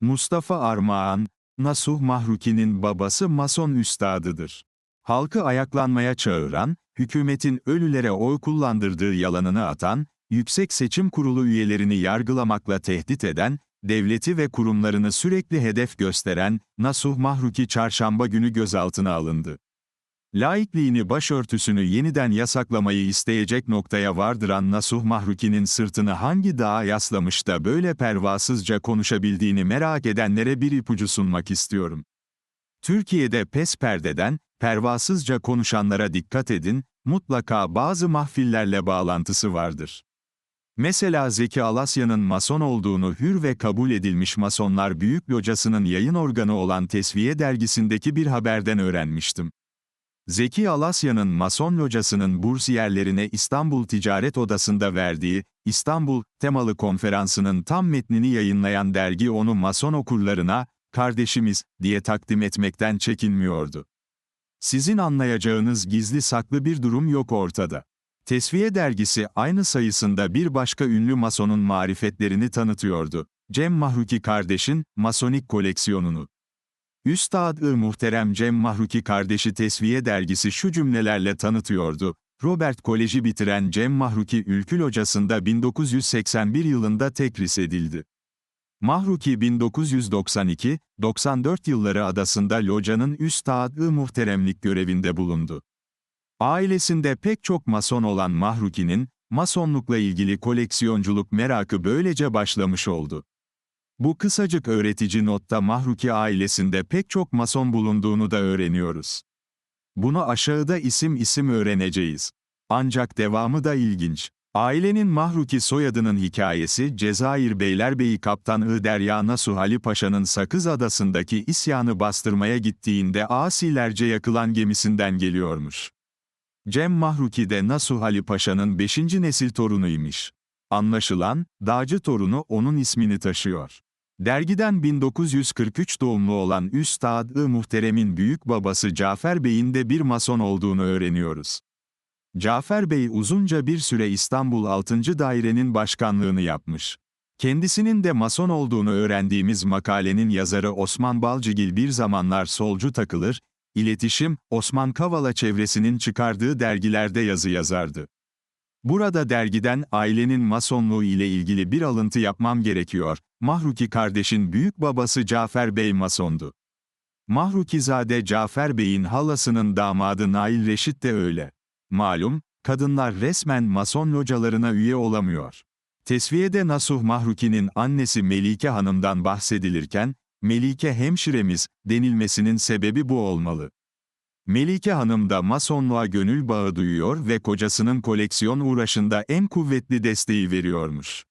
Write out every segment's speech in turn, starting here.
Mustafa Armağan, Nasuh Mahruki'nin babası Mason üstadıdır. Halkı ayaklanmaya çağıran, hükümetin ölülere oy kullandırdığı yalanını atan, Yüksek Seçim Kurulu üyelerini yargılamakla tehdit eden, devleti ve kurumlarını sürekli hedef gösteren, Nasuh Mahruki çarşamba günü gözaltına alındı. Laikliğini başörtüsünü yeniden yasaklamayı isteyecek noktaya vardıran Nasuh Mahruki'nin sırtını hangi dağa yaslamış da böyle pervasızca konuşabildiğini merak edenlere bir ipucu sunmak istiyorum. Türkiye'de pes perdeden, pervasızca konuşanlara dikkat edin, mutlaka bazı mahfillerle bağlantısı vardır. Mesela Zeki Alasya'nın mason olduğunu hür ve kabul edilmiş Masonlar Büyük Locası'nın yayın organı olan Tesviye dergisindeki bir haberden öğrenmiştim. Zeki Alasya'nın Mason Locası'nın bursiyerlerine İstanbul Ticaret Odası'nda verdiği, İstanbul, temalı konferansının tam metnini yayınlayan dergi onu Mason okurlarına, kardeşimiz, diye takdim etmekten çekinmiyordu. Sizin anlayacağınız gizli saklı bir durum yok ortada. Tesviye dergisi aynı sayısında bir başka ünlü masonun marifetlerini tanıtıyordu. Cem Mahruki kardeşin, masonik koleksiyonunu. Üstad-ı Muhterem Cem Mahruki kardeşi Tesviye dergisi şu cümlelerle tanıtıyordu. Robert Koleji bitiren Cem Mahruki Ülkül Hocası'nda 1981 yılında tekris edildi. Mahruki 1992-94 yılları adasında locanın Üstad-ı Muhteremlik görevinde bulundu. Ailesinde pek çok mason olan Mahruki'nin, masonlukla ilgili koleksiyonculuk merakı böylece başlamış oldu. Bu kısacık öğretici notta Mahruki ailesinde pek çok mason bulunduğunu da öğreniyoruz. Bunu aşağıda isim isim öğreneceğiz. Ancak devamı da ilginç. Ailenin Mahruki soyadının hikayesi Cezayir Beylerbeyi Kaptan Derya Nasuh Ali Paşa'nın Sakız Adası'ndaki isyanı bastırmaya gittiğinde asilerce yakılan gemisinden geliyormuş. Cem Mahruki de Nasuh Ali Paşa'nın 5. nesil torunuymuş. Anlaşılan, dağcı torunu onun ismini taşıyor. Dergiden 1943 doğumlu olan Üstad-ı Muhterem'in büyük babası Cafer Bey'in de bir mason olduğunu öğreniyoruz. Cafer Bey uzunca bir süre İstanbul 6. Dairenin başkanlığını yapmış. Kendisinin de mason olduğunu öğrendiğimiz makalenin yazarı Osman Balcıgil bir zamanlar solcu takılır, iletişim, Osman Kavala çevresinin çıkardığı dergilerde yazı yazardı. Burada dergiden ailenin masonluğu ile ilgili bir alıntı yapmam gerekiyor. Mahruki kardeşin büyük babası Cafer Bey masondu. Mahrukizade Cafer Bey'in halasının damadı Nail Reşit de öyle. Malum, kadınlar resmen mason localarına üye olamıyor. Tesviyede Nasuh Mahruki'nin annesi Melike Hanım'dan bahsedilirken, Melike hemşiremiz, denilmesinin sebebi bu olmalı. Melike Hanım da masonluğa gönül bağı duyuyor ve kocasının koleksiyon uğraşında en kuvvetli desteği veriyormuş.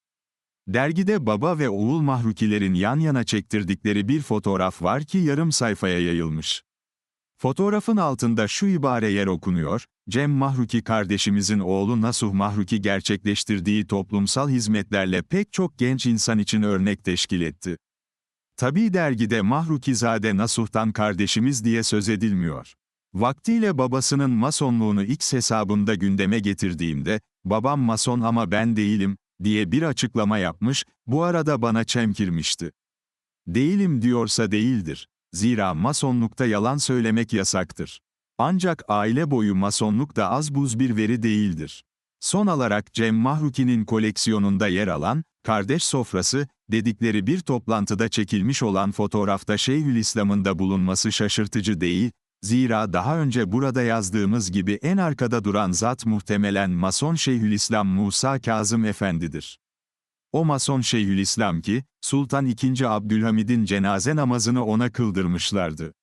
Dergide baba ve oğul mahrukilerin yan yana çektirdikleri bir fotoğraf var ki yarım sayfaya yayılmış. Fotoğrafın altında şu ibare yer okunuyor, Cem Mahruki kardeşimizin oğlu Nasuh Mahruki gerçekleştirdiği toplumsal hizmetlerle pek çok genç insan için örnek teşkil etti. Tabi dergide Mahrukizade Nasuh'tan kardeşimiz diye söz edilmiyor. Vaktiyle babasının masonluğunu X hesabında gündeme getirdiğimde, babam mason ama ben değilim, diye bir açıklama yapmış, bu arada bana çemkirmişti. Değilim diyorsa değildir. Zira masonlukta yalan söylemek yasaktır. Ancak aile boyu masonluk da az buz bir veri değildir. Son olarak Cem Mahruki'nin koleksiyonunda yer alan, kardeş sofrası, dedikleri bir toplantıda çekilmiş olan fotoğrafta Şeyhülislam'ın da bulunması şaşırtıcı değil, zira daha önce burada yazdığımız gibi en arkada duran zat muhtemelen Mason Şeyhülislam Musa Kazım Efendidir. O Mason Şeyhülislam ki, Sultan II. Abdülhamid'in cenaze namazını ona kıldırmışlardı.